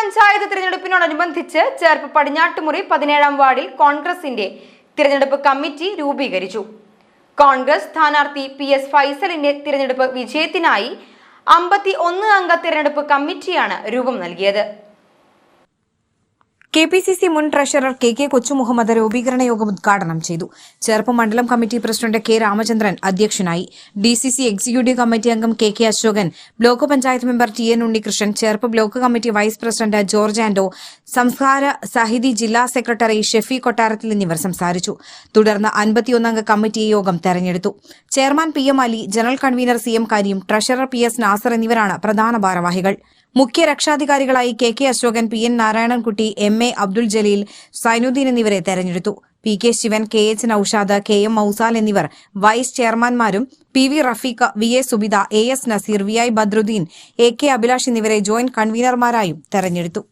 പഞ്ചായത്ത് തിരഞ്ഞെടുപ്പിനോടനുബന്ധിച്ച് ചേർപ്പ് പടിഞ്ഞാട്ടുമുറി പതിനേഴാം വാർഡിൽ കോൺഗ്രസിന്റെ തിരഞ്ഞെടുപ്പ് കമ്മിറ്റി രൂപീകരിച്ചു. കോൺഗ്രസ് സ്ഥാനാർത്ഥി പി എസ് ഫൈസലിന്റെ തിരഞ്ഞെടുപ്പ് വിജയത്തിനായി അമ്പത്തി ഒന്ന് അംഗ തിരഞ്ഞെടുപ്പ് കമ്മിറ്റിയാണ് രൂപം നൽകിയത്. കെ പി സി സി മുൻ ട്രഷറർ കെ കെ കൊച്ചുമുഹമ്മദ് രൂപീകരണ യോഗം ഉദ്ഘാടനം ചെയ്തു. ചേർപ്പ് മണ്ഡലം കമ്മിറ്റി പ്രസിഡന്റ് കെ രാമചന്ദ്രൻ അധ്യക്ഷനായി. D C C executive committee അംഗം K K Ashokan block panchayat member T N Unnikrishnan Cherpu block committee vice president George Ando Samskara Sahithi ജില്ലാ secretary Shefi കൊട്ടാരത്തിൽ എന്നിവർ സംസാരിച്ചു. തുടർന്ന് അൻപത്തിയൊന്നംഗ കമ്മിറ്റി യോഗം തെരഞ്ഞെടുത്തു. Chairman P M Ali general convener C M Kareem treasurer P S Nasar എന്നിവരാണ് പ്രധാന ഭാരവാഹികൾ. മുഖ്യ രക്ഷാധികാരികളായി K K Ashokan P N Narayanankutty M A Abdul Jaleel Sainudheen എന്നിവരെ തെരഞ്ഞെടുത്തു. P K Sivan K H Naushad K M Mousal എന്നിവർ vice ചെയർമാൻമാരും P V Rafeeq V A Subitha A S Naseer V I Badruddeen A K Abhilash എന്നിവരെ joint കൺവീനർമാരായും തെരഞ്ഞെടുത്തു.